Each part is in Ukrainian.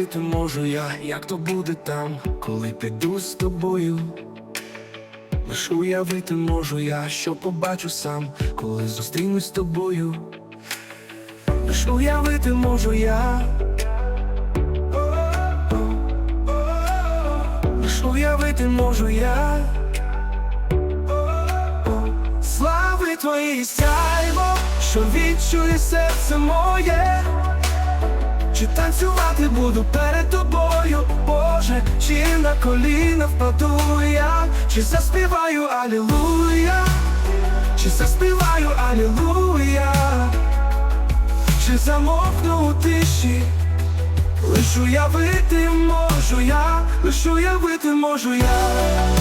уявити можу я, як то буде там, коли піду з тобою. Лиш уявити можу я, що побачу сам, коли зустрінусь з тобою. Лиш уявити можу я. Лиш уявити можу я. Слави твої сяйво, що відчує серце моє. Чи танцювати буду перед тобою, Боже, чи на коліна впаду я, чи заспіваю Алілуя, чи заспіваю Алілуя, чи замовкну у тиші, лиш уявити можу я, лиш уявити можу я.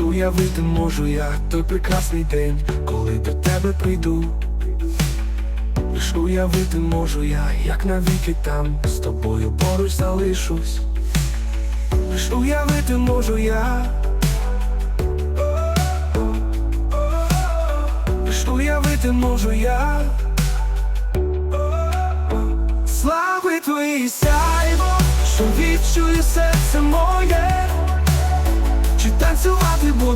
Уявити можу я той прекрасний день, коли до тебе прийду. Лиш уявити можу я, як навіки там з тобою поруч залишусь. Лиш уявити можу я. Лиш уявити можу я. Слави твої сяйво, що відчує серце моє.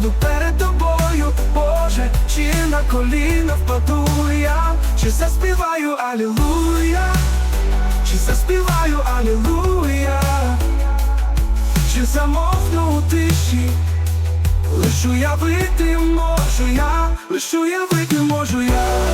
Буду перед тобою, Боже, чи на коліна впаду я, чи заспіваю Алілуя, чи заспіваю Алілуя, чи замовкну у тиші, лишу я вити можу я, лишу я вити можу я.